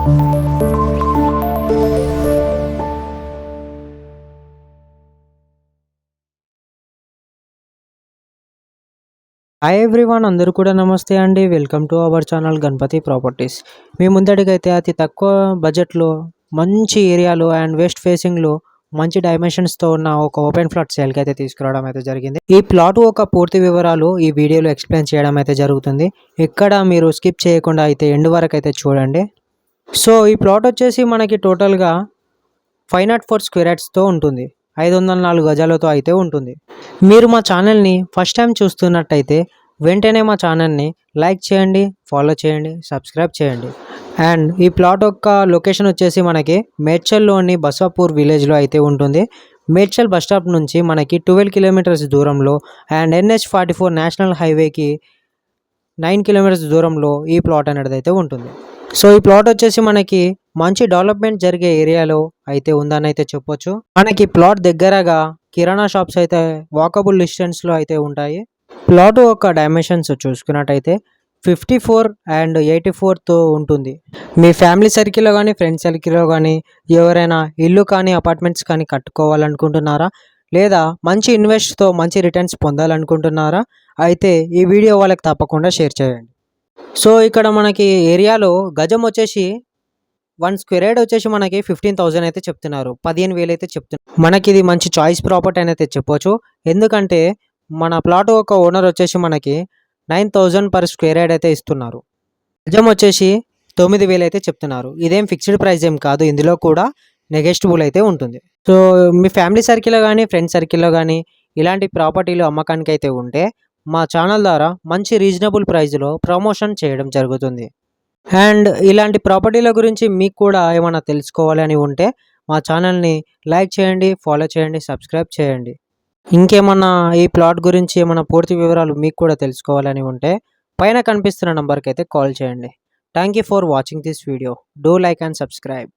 Hi everyone అందరూ కూడా నమస్తే అండి. Welcome to our channel Ganapathi properties మీ ముందడికైతే అతి తక్కువ బడ్జెట్లో మంచి ఏరియాలో అండ్ వెస్ట్ ఫేసింగ్లో మంచి డైమెన్షన్స్తో ఉన్న ఒక ఓపెన్ ఫ్లాట్ సేల్కి అయితే తీసుకురావడం అయితే జరిగింది. ఈ ప్లాట్ ఒక పూర్తి వివరాలు ఈ వీడియోలో ఎక్స్ప్లెయిన్ చేయడం అయితే జరుగుతుంది. ఎక్కడ మీరు స్కిప్ చేయకుండా అయితే ఎండ్ వరకు అయితే చూడండి. సో ఈ ప్లాట్ వచ్చేసి మనకి టోటల్గా ఫైవ్ నాట్ ఫోర్ స్క్వేర్ ఉంటుంది. ఐదు వందల నాలుగు గజాలతో అయితే ఉంటుంది. మీరు మా ఛానల్ని ఫస్ట్ టైం చూస్తున్నట్టయితే వెంటనే మా ఛానల్ని లైక్ చేయండి ఫాలో చేయండి సబ్స్క్రైబ్ చేయండి. అండ్ ఈ ప్లాట్ యొక్క లొకేషన్ వచ్చేసి మనకి మేడ్చల్లోని బసాపూర్ విలేజ్లో అయితే ఉంటుంది. మేడ్చల్ బస్ స్టాప్ నుంచి మనకి ట్వెల్వ్ కిలోమీటర్స్ దూరంలో and NH forty four national హైవేకి నైన్ కిలోమీటర్స్ దూరంలో ఈ ప్లాట్ అనేది అయితే ఉంటుంది. సో ఈ ప్లాట్ వచ్చేసి మనకి మంచి డెవలప్మెంట్ జరిగే ఏరియాలో అయితే ఉందని అయితే చెప్పొచ్చు. మనకి ప్లాట్ దగ్గరగా కిరాణా షాప్స్ అయితే వాకబుల్ డిస్టెన్స్లో అయితే ఉంటాయి. ప్లాట్ యొక్క డైమెన్షన్స్ చూసుకున్నట్టయితే ఫిఫ్టీ ఫోర్ అండ్ ఎయిటీ ఫోర్తో ఉంటుంది. మీ ఫ్యామిలీ సర్కిల్లో కానీ ఫ్రెండ్స్ సర్కిల్లో కానీ ఎవరైనా ఇల్లు కానీ అపార్ట్మెంట్స్ కానీ కట్టుకోవాలనుకుంటున్నారా? లేదా మంచి ఇన్వెస్ట్తో మంచి రిటర్న్స్ పొందాలనుకుంటున్నారా? అయితే ఈ వీడియో వాళ్ళకి తప్పకుండా షేర్ చేయండి. సో ఇక్కడ మనకి ఏరియాలో గజం వచ్చేసి వన్ స్క్వేర్ యార్డ్ వచ్చేసి మనకి ఫిఫ్టీన్ థౌసండ్ అయితే చెప్తున్నారు. పదిహేను వేలు అయితే చెప్తున్నారు. మనకి ఇది మంచి చాయిస్ ప్రాపర్టీ అని అయితే చెప్పొచ్చు. ఎందుకంటే మన ప్లాట్ ఒక ఓనర్ వచ్చేసి మనకి nine thousand per square yard అయితే ఇస్తున్నారు. గజం వచ్చేసి తొమ్మిది వేలు అయితే చెప్తున్నారు. ఇదేం ఫిక్స్డ్ ప్రైస్ ఏం కాదు. ఇందులో కూడా నెగెస్టిబుల్ అయితే ఉంటుంది. సో మీ ఫ్యామిలీ సర్కిల్లో కానీ ఫ్రెండ్స్ సర్కిల్లో కానీ ఇలాంటి ప్రాపర్టీలు అమ్మకానికి అయితే ఉంటే మా ఛానల్ ద్వారా మంచి రీజనబుల్ ప్రైస్లో ప్రమోషన్ చేయడం జరుగుతుంది. అండ్ ఇలాంటి ప్రాపర్టీల గురించి మీకు కూడా ఏమైనా తెలుసుకోవాలని ఉంటే మా ఛానల్ని లైక్ చేయండి ఫాలో చేయండి సబ్స్క్రైబ్ చేయండి. ఇంకేమన్నా ఈ ప్లాట్ గురించి ఏమైనా పూర్తి వివరాలు మీకు కూడా తెలుసుకోవాలని ఉంటే పైన కనిపిస్తున్న నంబర్కి అయితే కాల్ చేయండి. Thank you for watching this video. Do like and subscribe.